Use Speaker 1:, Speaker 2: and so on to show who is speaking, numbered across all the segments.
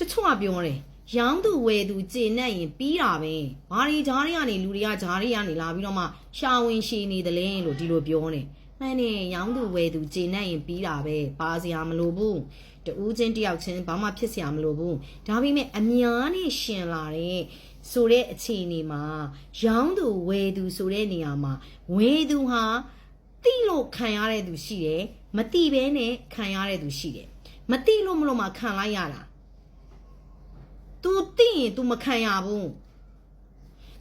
Speaker 1: တချို့ကပြောတယ်ရောင်းသူဝယ်သူကျေနပ်ရင်ပြီးတာပဲဘာတွေဂျားတွေကနေလူတွေကဂျားတွေကနေလာပြီးတော့မှရှာဝင်ရှည်နေတယ်လေလို့ဒီလိုပြောနေမှန်တယ်ရောင်းသူဝယ်သူကျေနပ်ရင်ပြီးတာပဲပါစရာမလိုဘူးတူးချင်းတယောက်ချင်းဘာမှဖြစ်စရာမလိုဘူးဒါပေမဲ့အများနဲ့ရှင်လာတဲ့ဆိုတဲ့အခြေအနေမှာရောင်းသူဝယ်သူဆိုတဲ့နေရာမှာဝယ်သူဟာတိလို့ခံရတဲ့သူရှိတယ်မတိဘဲနဲ့ခံရတဲ့သူရှိတယ်မတိလို့မလို့မှခံလိုက်ရတာ तू တိရင် तू မခံရဘူး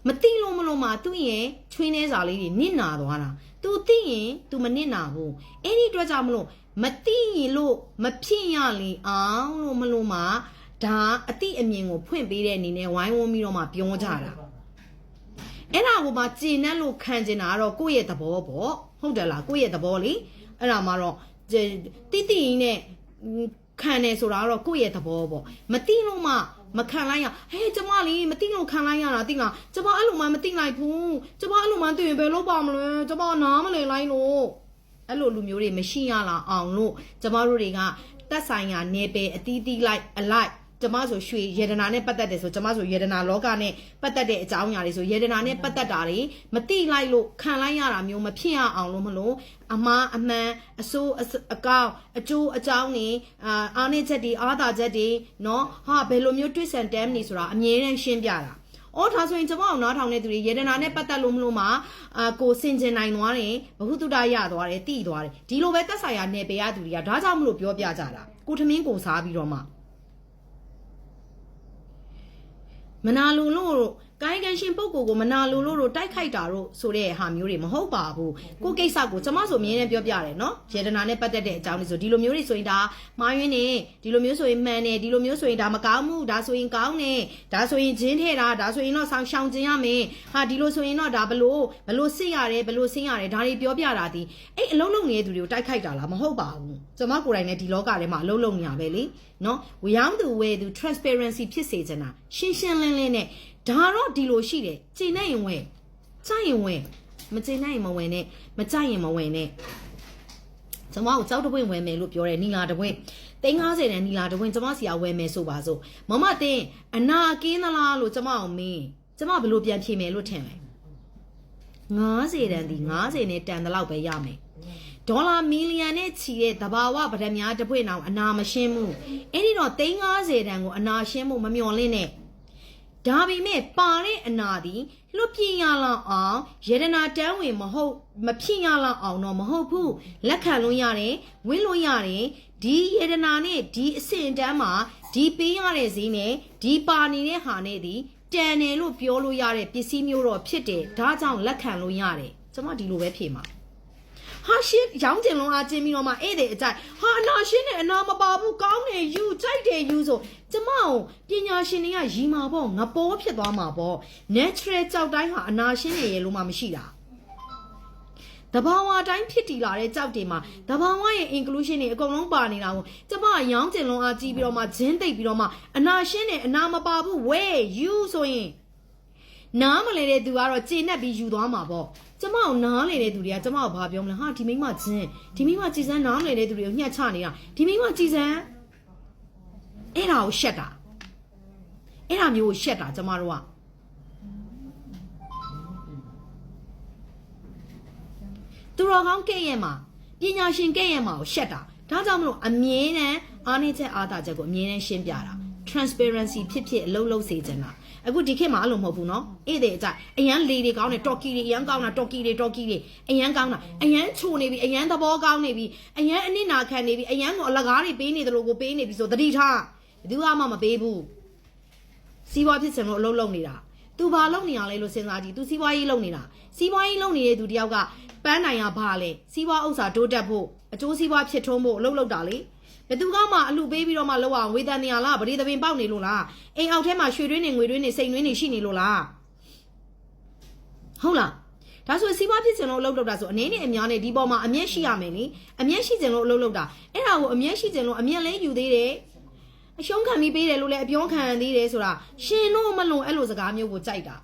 Speaker 1: မတိလို့မလို့မှသူ့ရဲ့ချွေးနှဲစာလေးတွေနစ်နာသွားတာ तू တိရင် तू မနစ်နာဘူးအဲ့ဒီအတွက်ကြောင့်မလို့မတိရင်လို့မဖြစ်ရလေအောင်လို့မလို့မှဒါအတိအမြင်ကိုဖွင့်ပေးတဲ့အနေနဲ့ဝိုင်းဝန်းပြီးတော့မှပြောကြတာအဲ့ဒါကိုမှကျင်နဲ့လို့ခံကျင်တာကတော့ကိုယ့်ရဲ့သဘောပေါ့ဟုတ်တယ်လားကိုယ့်ရဲ့သဘောလေအဲ့ဒါမှတော့တိတိရင်းနဲ့ ခံတယ်ဆိုတာကတော့ကိုယ့်ရဲ့သဘောပေါ့မတိလို့မှ မခံလိုက်ရဟဲ့ကျမလေးမတိလို့ခံလိုက်ရတာတိလားကျမအဲ့လိုမှမတိလိုက်ဘူးကျမအဲ့လိုမှသိရင်ဘယ်လို့ပါမလဲကျမနားမလည်လိုက်လို့အဲ့လိုလူမျိုးတွေမရှိရလားအောင်လို့ကျမတို့တွေကတက်ဆိုင်ရာနေပယ်အတီးတီးလိုက်အလိုက် ကျမဆိုရွှေယတနာနဲ့ပတ်သက်တယ်ဆိုကျမဆိုယတနာလောကနဲ့ပတ်သက်တဲ့အကြောင်းအရာတွေဆိုယတနာနဲ့ပတ်သက်တာတွေမတိလိုက်လို့ခံလိုက်ရတာမျိုးမဖြစ်ရအောင်လို့မလို့အမားအမှန်အဆိုးအကောက်အကျိုးအကြောင်းနေအာအားနည်းချက်တွေအားသာချက်တွေနော်ဟာဘယ်လိုမျိုးတွစ်ဆန်တမ်းနေဆိုတာအမြဲတမ်းရှင်းပြတာအော်ဒါဆိုရင်ကျွန်မအောင်နားထောင်တဲ့သူတွေယေဒနာနဲ့ပတ်သက်လို့မလို့မှာအာကိုစင်ကျင်နိုင်သွားတယ်ဘဟုတုတရသွားတယ်တိသွားတယ်ဒီလိုပဲတက်ဆိုင်ရာနယ်ပယ်ရသူတွေကဒါကြောင့်မလို့ပြောပြကြတာကိုထမင်းကိုစားပြီးတော့မှ မနာလိုလို့ကိုင်းကန်ရှင်ပုဂ္ဂိုလ်ကိုမနာလိုလို့တို့တိုက်ခိုက်တာတို့ဆိုတဲ့ဟာမျိုးတွေမဟုတ်ပါဘူးကိုကိစ္စကိုကျမဆိုအမြင်နဲ့ပြောပြတယ်နော်ယေဒနာနဲ့ပတ်သက်တဲ့အကြောင်းတွေဆိုဒီလိုမျိုးတွေဆိုရင်ဒါမှားယွင်းနေဒီလိုမျိုးဆိုရင်မှန်တယ်ဒီလိုမျိုးဆိုရင်ဒါမကောင်းဘူးဒါဆိုရင်ကောင်းတယ်ဒါဆိုရင်ဂျင်းထဲတာဒါဆိုရင်တော့ဆောင်းရှောင်ကျင်ရမယ်ဟာဒီလိုဆိုရင်တော့ဒါဘလို့ဘလို့စစ်ရတယ်ဘလို့ဆင်းရတယ်ဒါတွေပြောပြတာဒီအဲ့အလုံးလုံးနေတဲ့သူတွေကိုတိုက်ခိုက်တာလားမဟုတ်ပါဘူးကျမကိုယ်တိုင်လည်းဒီလောကထဲမှာအလုံးလုံးနေရပဲလေ နော်ဝေယောင်းသူဝဲသူ transparency ဖြစ်စေချင်တာရှင်းရှင်းလင်းလင်းနဲ့ဒါတော့ဒီလိုရှိတယ်ကျင်နေရင်ဝဲကြိုက်ရင်ဝဲမကျင်နိုင်ရင်မဝဲနဲ့မကြိုက်ရင်မဝဲနဲ့ကျမကိုကြောက်တပွင့်ဝဲမယ်လို့ပြောတယ်နီလာတပွင့်350တန်းနီလာတပွင့်ကျမစီကဝဲမယ်ဆိုပါစို့မမတင်းအနာကင်းသလားလို့ကျမအောင်မင်းကျမဘယ်လိုပြန်ဖြေမယ်လို့ထင်လဲ90တန်းဒီ90နဲ့တန်တဲ့လောက်ပဲရမယ် ဒေါ်လာမီလီယံနဲ့ချီတဲ့တဘာဝဗဒများတပွင့်အောင်အနာမရှင်းဘူးအဲ့ဒီတော့350တန်းကိုအနာရှင်းဖို့မမျှော်လင့်နဲ့ဒါပေမဲ့ပါတဲ့အနာသည်လွတ်ပြင်းရလောက်အောင်ယရနာတန်းဝင်မဟုတ်မဖြစ်ရလောက်အောင်တော့မဟုတ်ဘူးလက်ခံလို့ရတယ်ဝင်းလို့ရတယ်ဒီယရနာနဲ့ဒီအဆင့်တန်းမှာဒီပေးရတဲ့ဈေးနဲ့ဒီပါနေတဲ့ဟာနဲ့ဒီတန်တယ်လို့ပြောလို့ရတဲ့ပစ္စည်းမျိုးတော့ဖြစ်တယ်ဒါကြောင့်လက်ခံလို့ရတယ်ကျွန်မဒီလိုပဲဖြေမှာ ဟာရှင်းရောင်းကျင်လုံးအားကျင်းပြီးတော့မှဧည့်သည်အကြိုက်ဟာအနာရှင်းတယ်အနာမပါဘူးကောင်းတယ်ယူကြိုက်တယ်ယူဆိုကျမအောင်ပညာရှင်တွေကရီမာပေါ့ငပိုးဖြစ်သွားမှာပေါ့ natural ကြောက်တိုင်းဟာအနာရှင်းနေရလို့မှမရှိတာတဘာဝတိုင်းဖြစ်တည်လာတဲ့ကြောက်တွေမှာတဘာဝရဲ့ inclusion တွေအကုန်လုံးပါနေတာကိုကျမအရောင်းကျင်လုံးအားကြည့်ပြီးတော့မှဂျင်းသိပ်ပြီးတော့မှအနာရှင်းတယ်အနာမပါဘူးဝဲယူဆိုရင်နားမလဲတဲ့သူကတော့ကျေနပ်ပြီးယူသွားမှာပေါ့ ကျမကိုနားလေတဲ့သူတွေကကျမကိုဘာပြောမလဲဟာဒီမိမဂျင်းဒီမိမကြည်စမ်းနားမလဲတဲ့သူတွေကိုညှက်ချနေတာဒီမိမကြည်စမ်းအဲ့ဒါကိုရှက်တာအဲ့ဒါမျိုးကိုရှက်တာကျမတို့ကသူတော်ကောင်းကဲ့ရဲ့မှာပညာရှင်ကဲ့ရဲ့မှာကိုရှက်တာဒါကြောင့်မလို့အမြဲတမ်းအားနည်းချက်အားသာချက်ကိုအမြဲတမ်းရှင်းပြတာ transparency ဖြစ်ဖြစ်အလုံးလုံးစေချင်တာအခုဒီခေတ်မှာအဲ့လိုမဟုတ်ဘူးเนาะဧည့်သည်အကြအရန်လေတွေကောင်းတယ်တော်ကီတွေအရန်ကောင်းတာတော်ကီတွေတော်ကီတွေအရန်ကောင်းတာအရန်ချိုနေပြီအရန်သဘောကောင်းနေပြီအရန်အနစ်နာခံနေပြီအရန်ကိုအလကားတွေပေးနေတယ်လို့ကိုပေးနေပြီဆိုသတိထားဘယ်သူမှမပေးဘူးစီးပွားဖြစ်စင်လို့အလုံးလုံးနေတာသူဘာလုပ်နေရလဲလို့စဉ်းစားကြည့်သူစီးပွားရေးလုပ်နေတာစီးပွားရေးလုပ်နေတဲ့သူတယောက်ကပန်းနိုင်ရဘာလဲစီးပွားဥစ္စာတိုးတက်ဖို့အကျိုးစီးပွားဖြစ်ထွန်းဖို့အလုပ်လုပ်တာလေ ဘယ်သူကမှအလူပေးပြီးတော့မှလောက်အောင်ဝေဒန်နေရလားဗတိသပင်ပေါက်နေလို့လားအိမ်အောက်ထဲမှာရွှေတွင်းနေငွေတွင်းနေစိန်တွင်းနေရှိနေလို့လားဟုတ်လားဒါဆိုစီးပွားဖြစ်စင်လို့အလုပ်လုပ်တာဆိုအနေနဲ့အများနဲ့ဒီပေါ်မှာအမျက်ရှိရမယ်လေအမျက်ရှိစင်လို့အလုပ်လုပ်တာအဲ့ဒါကိုအမျက်ရှိစင်လို့အမျက်လဲယူသေးတယ်အရှုံးခံပြီးပေးတယ်လို့လည်းအပြောခံသေးတယ်ဆိုတာရှင်တို့မလွန်အဲ့လိုစကားမျိုးကိုကြိုက်တာ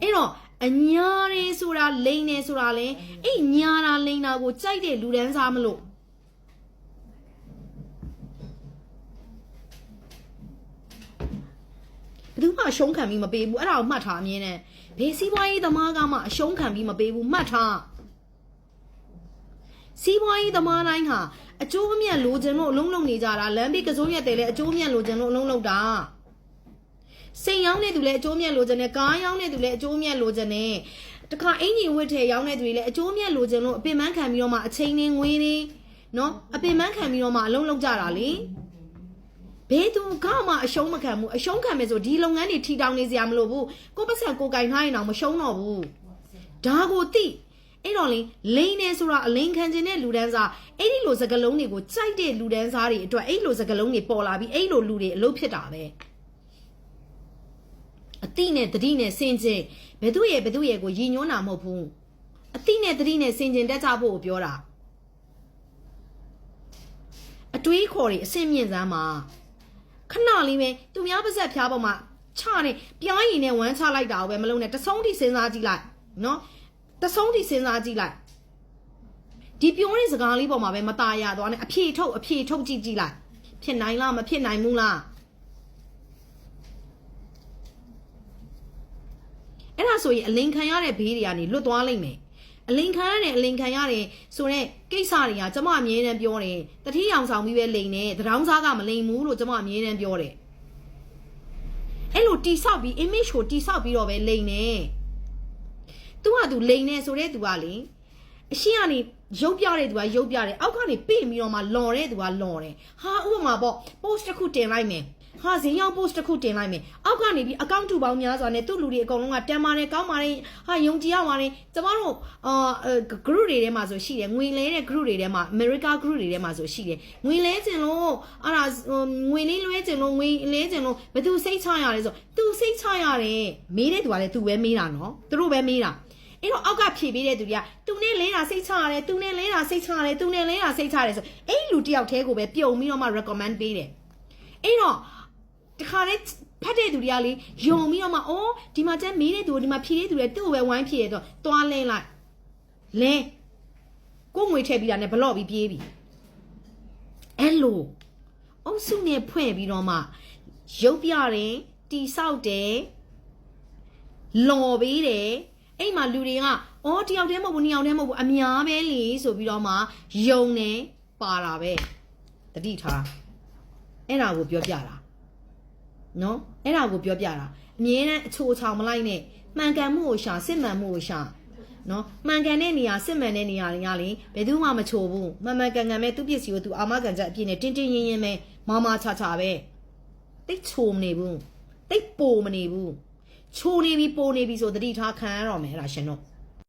Speaker 1: အဲ့တော့အညာတွေဆိုတာလိန်နေဆိုတာလဲအဲ့ညာတာလိန်တာကိုကြိုက်တဲ့လူတန်းစားမလို့ ဘယ်သူမှအရှုံးခံပြီးမပေးဘူးအဲ့ဒါကိုမှတ်ထားအမြင်နဲ့ဘေးစီးပွားရေးသမားကမှအရှုံးခံပြီးမပေးဘူးမှတ်ထားစီးပွားရေးသမားတိုင်းဟာအကျိုးအမြတ်လိုချင်လို့အလုံးလုံးနေကြတာလမ်းဘေးကစိုးရက်တယ်လေအကျိုးအမြတ်လိုချင်လို့အလုံးလုံးတာစိန်ရောင်းတဲ့သူလည်းအကျိုးအမြတ်လိုချင်တယ်ကားရောင်းတဲ့သူလည်းအကျိုးအမြတ်လိုချင်တယ်တခါအင်ဂျီဝတ်ထဲရောင်းတဲ့သူတွေလည်းအကျိုးအမြတ်လိုချင်လို့အပင်ပန်းခံပြီးတော့မှအချိန်နဲ့ငွေတွေနော်အပင်ပန်းခံပြီးတော့မှအလုံးလုံးကြတာလေ ဘယ်သူကမှအရှုံးမခံဘူးအရှုံးခံမယ်ဆိုဒီလုပ်ငန်းတွေထီတောင်နေစရာမလိုဘူးကိုယ့်ပတ်စံကိုယ်ကင်ထားရင်တော့မရှုံးတော့ဘူးဒါကိုသိအဲ့တော့လေလိန်နေဆိုတာအလိန်ခံခြင်းတဲ့လူဒန်းစားအဲ့ဒီလိုစကလုံးတွေကိုကြိုက်တဲ့လူဒန်းစားတွေအတွက်အဲ့လိုစကလုံးတွေပေါ်လာပြီးအဲ့လိုလူတွေအလုပ်ဖြစ်တာပဲအတိနဲ့တတိနဲ့စင်ကျင်ဘယ်သူရဲ့ဘယ်သူရဲ့ကိုရည်ညွှန်းတာမဟုတ်ဘူးအတိနဲ့တတိနဲ့စင်ကျင်တက်ကြဖို့ကိုပြောတာအတွေးခေါ်တွေအစင်မြင့်စမ်းမှာ ခဏလေးပဲသူများပါဇက်ဖျားပေါ်မှာချနေပြားရည်နဲ့ဝမ်းချလိုက်တာကိုပဲမလုံးနဲ့တဆုံးထိစဉ်းစားကြည့်လိုက်နော်တဆုံးထိစဉ်းစားကြည့်လိုက်ဒီပြောတဲ့စကားလေးပေါ်မှာပဲမตายရသွားနဲ့အဖြေထုတ်အဖြေထုတ်ကြည့်ကြည့်လိုက်ဖြစ်နိုင်လားမဖြစ်နိုင်ဘူးလားအဲ့ဒါဆိုရင်အလင်ခံရတဲ့ဘေးတွေကနေလွတ်သွားလိမ့်မယ် အလင်ခံရတယ်အလင်ခံရတယ်ဆိုတော့ကိစ္စတွေကကျမအမြဲတမ်းပြောတယ်တတိယောင်ဆောင်ပြီးပဲလိန်တယ်တရောင်းစားကမလိန်ဘူးလို့ကျမအမြဲတမ်းပြောတယ်အဲ့လိုတိဆောက်ပြီး image ကိုတိဆောက်ပြီးတော့ပဲလိန်နေသူကသူလိန်နေဆိုတဲ့သူကလေအရှင်းကနေရုပ်ပြတဲ့သူကရုပ်ပြတယ်အောက်ကနေပြင်ပြီးတော့မှလော်တဲ့သူကလော်တယ်ဟာဥပမာပေါ့ post တစ်ခုတင်လိုက်မယ် ဟာဈေးရောက် post တစ်ခုတင်လိုက်မယ်အောက်ကနေပြီး account တူပေါင်းများစွာနဲ့သူ့လူတွေအကုန်လုံးကတန်ပါတယ်ကောင်းပါတယ်ဟာယုံကြည်ရပါတယ်ကျမတို့အာ group တွေထဲမှာဆိုရှိတယ်ငွေလဲတဲ့ group တွေထဲမှာ America group တွေထဲမှာဆိုရှိတယ်ငွေလဲခြင်းလို့အဲ့ဒါငွေလေးလွှဲခြင်းလို့ငွေလဲခြင်းလို့ဘယ်သူစိတ်ချရလဲဆိုသူစိတ်ချရတယ်မေးတဲ့သူကလည်းသူပဲမေးတာနော်သူတို့ပဲမေးတာအဲ့တော့အောက်ကဖြေပေးတဲ့သူတွေကသူနဲ့လဲတာစိတ်ချရတယ်သူနဲ့လဲတာစိတ်ချရတယ်သူနဲ့လဲတာစိတ်ချရတယ်ဆိုအဲ့လူတယောက်တည်းကိုပဲပြုံပြီးတော့မှ recommend ပေးတယ်အဲ့တော့ တခါလေဖတ်တဲ့သူတွေကလေယုံပြီးတော့မှအော်ဒီမှာကျန်မေးတဲ့သူဒီမှာဖြေတဲ့သူတွေသူ့ကိုပဲဝိုင်းဖြေရတော့သွားလဲလိုက်လဲကိုငွေထည့်ပြီးတာနဲ့ဘလော့ပြီးပြေးပြီအဲ့လိုအုပ်စုနဲ့ဖွဲ့ပြီးတော့မှရုပ်ပြတယ်တီဆောက်တယ်လော်ပေးတယ်အဲ့မှာလူတွေကအော်တယောက်တည်းမဟုတ်ဘူးနှစ်ယောက်တည်းမဟုတ်ဘူးအများပဲလေဆိုပြီးတော့မှယုံနေပါတာပဲတတိထားအဲ့ဒါကိုပြောပြတာ နော်အဲ့ဒါကိုပြောပြတာအမြဲတမ်းအချိုးချောင်မလိုက်နဲ့မှန်ကန်မှုကိုရှာစစ်မှန်မှုကိုရှာနော်မှန်ကန်တဲ့နေရာစစ်မှန်တဲ့နေရာတွေကလေဘယ်သူမှမချိုဘူးမှန်မှန်ကန်ကန်ပဲသူ့ပစ္စည်းကိုသူအာမခံချက်အပြည့်နဲ့တင်းတင်းရင်းရင်းပဲမာမာချာချာပဲတိတ်ချိုမနေဘူးတိတ်ပိုမနေဘူးချိုနေပြီပိုနေပြီဆိုတတိထားခံရတော့မယ်အဲ့ဒါရှင်တို့